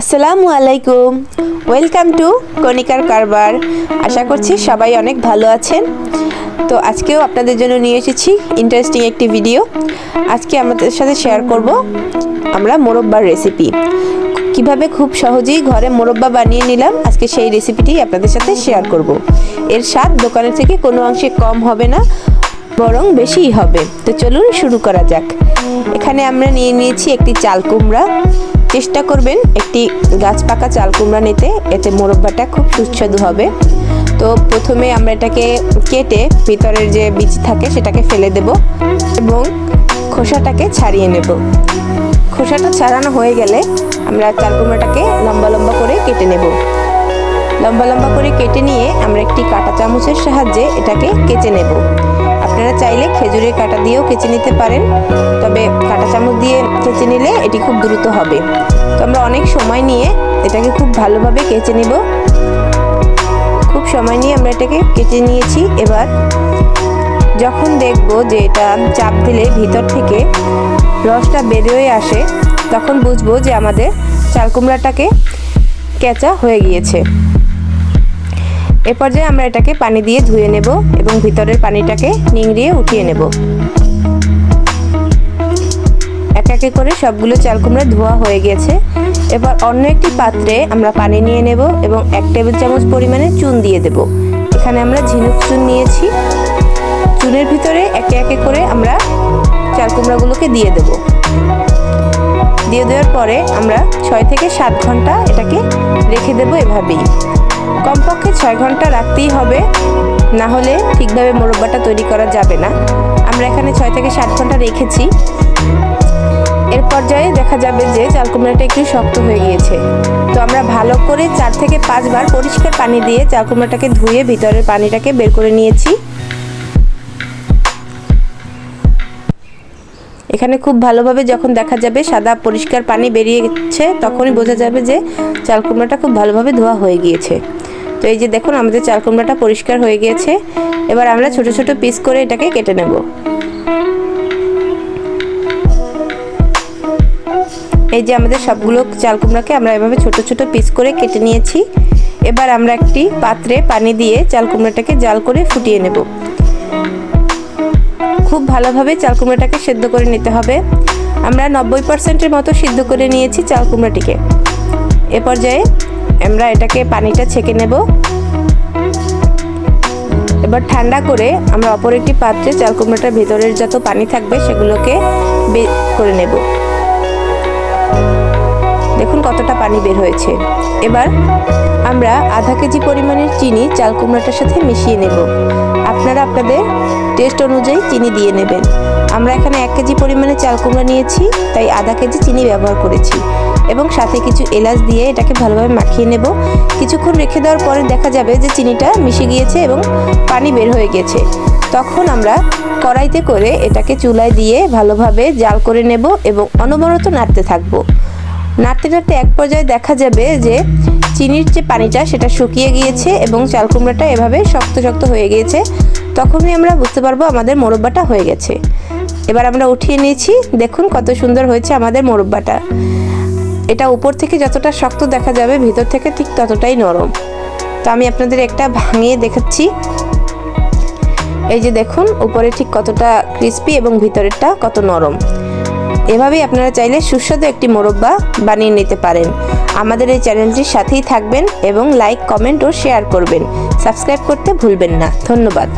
আসসালামু আলাইকুম। Welcome to কণিকার কারবার আশা করছি সবাই অনেক ভালো আছেন। তো আজকেও আপনাদের জন্য নিয়ে এসেছি ইন্টারেস্টিং একটি ভিডিও আজকে আমাদের সাথে শেয়ার করব আমরা মোরব্বার রেসিপি কীভাবে খুব সহজেই ঘরে মোরব্বা বানিয়ে নিলাম, আজকে সেই রেসিপিটি আপনাদের সাথে শেয়ার করব। এর স্বাদ দোকানের থেকে কোনো অংশে কম হবে না, বরং বেশিই হবে। তো চলুন শুরু করা যাক। এখানে আমরা নিয়ে নিয়েছি একটি চাল কুমড়া। চেষ্টা করবেন একটি গাছ পাকা চাল কুমড়া নিতে। এতে মোরব্বাটা খুব সুস্বাদু হবে। তো প্রথমে আমরা এটাকে কেটে ভিতরের যে বীজ থাকে সেটাকে ফেলে দেব এবং খোসাটাকে ছাড়িয়ে নেব। খোসাটা ছাড়ানো হয়ে গেলে আমরা চাল কুমড়াটাকে লম্বা লম্বা করে কেটে নেব। লম্বা লম্বা করে কেটে নিয়ে আমরা একটি কাঁটা চামচের সাহায্যে এটাকে কেচে নেব। আপনারা চাইলে খেজুরের কাঁটা দিয়েও কেচে নিতে পারেন। তবে কাঁটা চামচ দিয়ে কেচে নিলে এটি খুব দ্রুত হবে। তো আমরা অনেক সময় নিয়ে এটাকে খুব ভালোভাবে কেচে নেব। খুব সময় নিয়ে আমরা এটাকে কেটে নিয়েছি। এবার যখন দেখব যে এটা চাপ দিলে ভিতর থেকে রসটা বেরিয়ে আসে, তখন বুঝব যে আমাদের চাল কুমড়াটাকে কেঁচা হয়ে গিয়েছে। এ পর্যায়ে আমরা এটাকে পানি দিয়ে ধুয়ে নেব এবং ভিতরের পানিটাকে নিংড়িয়ে উঠিয়ে নেব। এক একে করে সবগুলো চাল কুমড়া ধোয়া হয়ে গেছে। এবার অন্য একটি পাত্রে আমরা পানি নিয়ে নেব এবং এক টেবিল চামচ পরিমাণে চুন দিয়ে দেব। এখানে আমরা ঝিনুক চুন নিয়েছি। চুনের ভিতরে একে একে করে আমরা চাল কুমড়াগুলোকে দিয়ে দেব। দিয়ে দেওয়ার পরে আমরা ছয় থেকে সাত ঘণ্টা এটাকে রেখে দেব এভাবেই। কমপক্ষে ছয় ঘণ্টা রাখতেই হবে, না হলে ঠিকভাবে মোরব্বাটা তৈরি করা যাবে না। আমরা এখানে ছয় থেকে সাত ঘণ্টা রেখেছি। এর পর্যায়ে দেখা যাবে যে চাল কুমড়াটা একটু শক্ত হয়ে গিয়েছে। তো আমরা ভালো করে চার থেকে পাঁচবার পরিষ্কার পানি দিয়ে চাল কুমড়াটাকে ধুয়ে ভিতরের পানিটাকে বের করে নিয়েছি। এখানে খুব ভালোভাবে যখন দেখা যাবে সাদা পরিষ্কার পানি বেরিয়েছে, তখনই বোঝা যাবে যে চাল কুমড়াটা খুব ভালোভাবে ধোয়া হয়ে গিয়েছে। তো এই যে দেখুন, আমাদের চাল কুমড়াটা পরিষ্কার হয়ে গিয়েছে। এবার আমরা ছোট ছোট পিস করে এটাকে কেটে নেব। এই যে আমাদের সবগুলো চাল কুমড়াকে আমরা এভাবে ছোট ছোট পিস করে কেটে নিয়েছি। এবার আমরা একটি পাত্রে পানি দিয়ে চাল কুমড়াটাকে জাল করে ফুটিয়ে নেব। খুব ভালোভাবে চাল কুমড়াটাকে সেদ্ধ করে নিতে হবে। আমরা নব্বই পার্সেন্টের মতো সিদ্ধ করে নিয়েছি চাল কুমড়াটিকে। এ পর্যায়ে আমরা এটাকে পানিটা ছেঁকে নেব। এবার ঠান্ডা করে আমরা অপর একটি পাত্রে চাল কুমড়াটার ভেতরের যত পানি থাকবে সেগুলোকে বের করে নেব। দেখুন কতটা পানি বের হয়েছে। এবার আমরা আধা কেজি পরিমাণের চিনি চাল কুমড়াটার সাথে মিশিয়ে নেব। আপনারা আপনাদের টেস্ট অনুযায়ী চিনি দিয়ে নেবেন। আমরা এখানে এক কেজি পরিমাণে চাল কুমড়া নিয়েছি, তাই আধা কেজি চিনি ব্যবহার করেছি। এবং সাথে কিছু এলাচ দিয়ে এটাকে ভালোভাবে মাখিয়ে নেব। কিছুক্ষণ রেখে দেওয়ার পরে দেখা যাবে যে চিনিটা মিশে গিয়েছে এবং পানি বের হয়ে গেছে। তখন আমরা কড়াইতে করে এটাকে চুলায় দিয়ে ভালোভাবে জাল করে নেব এবং অনবরত নাড়তে থাকব। নাড়তে নাড়তে এক পর্যায়ে দেখা যাবে যে চিনির যে পানিটা সেটা শুকিয়ে গিয়েছে এবং চাল কুমড়াটা এভাবে শক্ত শক্ত হয়ে গিয়েছে, তখনই আমরা বুঝতে পারব আমাদের মোরব্বাটা হয়ে গেছে। এবার আমরা উঠিয়ে নিয়েছি, দেখুন কত সুন্দর হয়েছে আমাদের মোরব্বাটা। এটা উপর থেকে যতটা শক্ত দেখা যাবে, ভিতর থেকে ঠিক ততটাই নরম। তো আমি আপনাদের একটা ভাঙিয়ে দেখাচ্ছি। এই যে দেখুন, উপরে ঠিক কতটা ক্রিস্পি এবং ভিতরেরটা কত নরম। এভাবেই আপনারা চাইলে সুস্বাদু একটি মোরব্বা বানিয়ে নিতে পারেন। আমাদের এই চ্যানেলটির সাথেই থাকবেন এবং লাইক, কমেন্ট ও শেয়ার করবেন। সাবস্ক্রাইব করতে ভুলবেন না। ধন্যবাদ।